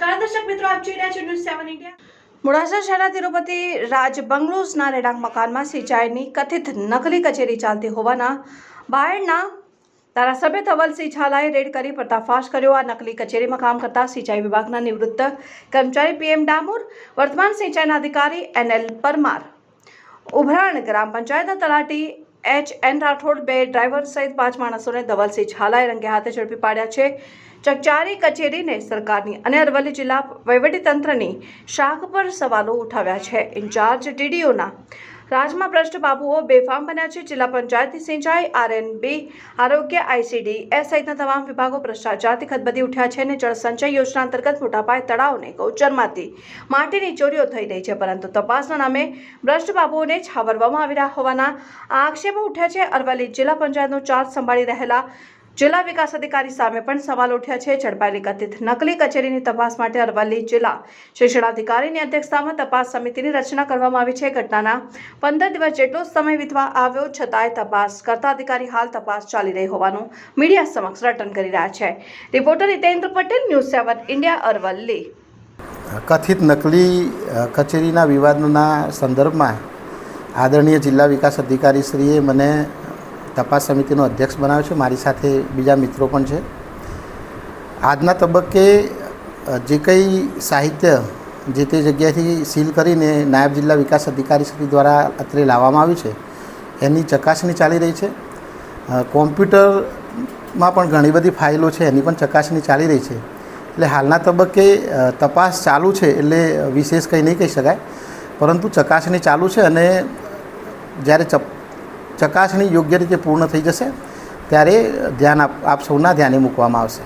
નમસ્કાર, દર્શક મિત્રો, આપ જોઈ રહ્યા છો ન્યૂઝ સેવન ઇન્ડિયા મોડાસા શહેરના તિરુપતિ રાજ બંગલોઝના રહેણાંક મકાનમાં સિંચાઈની કથિત નકલી કચેરી ચાલતી હોવાના બાયડના ધારાસભ્ય ધવલસિંહ ઝાલાએ રેડ કરી પર્દાફાશ કર્યો. આ નકલી કચેરીમાં કામ કરતા સિંચાઈ વિભાગના નિવૃત્ત કર્મચારી પીએમ ડામોર, વર્તમાન સિંચાઈના અધિકારી એનએલ પરમાર, ઉભરાણ ગ્રામ પંચાયતના તલાટી એચ એન રાઠોડ બે ડ્રાઈવર સહિત પાંચ માણસોને ધવલસિંહ ઝાલાએ રંગે હાથે ઝડપી પાડ્યા છે. ચકચારી કચેરીને સરકારની અને અરવલ્લી જિલ્લા વહીવટીતંત્રની શાખ પર સવાલો ઉઠાવ્યા છે. ઇન્ચાર્જ ડીડીઓના રાજમાં ભ્રષ્ટ બાબુઓ બેફામ બન્યા છે. જિલ્લા પંચાયતની સિંચાઈ, આરએનબી, આરોગ્ય, આઈસીડી એ સહિતના તમામ વિભાગો ભ્રષ્ટાચારથી ખદબદી ઉઠ્યા છે અને જળસંચય યોજના અંતર્ગત મોટાપાયે તળાવને ગૌચરમાંથી માટીની ચોરીઓ થઈ રહી છે. પરંતુ તપાસના નામે ભ્રષ્ટ બાબુઓને છાવરવામાં આવી રહ્યા હોવાના આક્ષેપો ઉઠ્યા છે. અરવલ્લી જિલ્લા પંચાયતનો ચાર્જ સંભાળી રહેલા જિલ્લા વિકાસ અધિકારી સામે પણ સવાલ ઉઠ્યા છે. ઝડપાયેલી કથિત નકલી કચેરીની તપાસ માટે અરવલ્લી જિલ્લા શિક્ષણાધિકારીની અધ્યક્ષતામાં તપાસ સમિતિની રચના કરવામાં આવી છે. ઘટનાના પંદર દિવસ જેટલો સમય વીતવા આવ્યો છતાંય તપાસ કરતા અધિકારી હાલ તપાસ ચાલી રહી હોવાનું મીડિયા સમક્ષ રટન કરી રહ્યા છે. Reporter Hitendra Patel, news seven India, Aravalli. કથિત નકલી કચેરીના વિવાદના સંદર્ભમાં આદરણીય જિલ્લા વિકાસ અધિકારી શ્રીએ મને તપાસ સમિતિનો અધ્યક્ષ બનાવ્યો છે. મારી સાથે બીજા મિત્રો પણ છે. આજના તબક્કે જે કંઈ સાહિત્ય જે તે જગ્યાએથી સીલ કરીને નાયબ જિલ્લા વિકાસ અધિકારી શ્રી દ્વારા અત્રે લાવવામાં આવ્યું છે, એની ચકાસણી ચાલી રહી છે. કોમ્પ્યુટરમાં પણ ઘણી બધી ફાઇલો છે, એની પણ ચકાસણી ચાલી રહી છે. એટલે હાલના તબક્કે તપાસ ચાલુ છે એટલે વિશેષ કંઈ નહીં કહી શકાય. પરંતુ ચકાસણી ચાલુ છે અને જ્યારે ચપ ચકાસણી યોગ્ય રીતે પૂર્ણ થઈ જશે ત્યારે ધ્યાન આપ આપ સૌના ધ્યાને મૂકવામાં આવશે.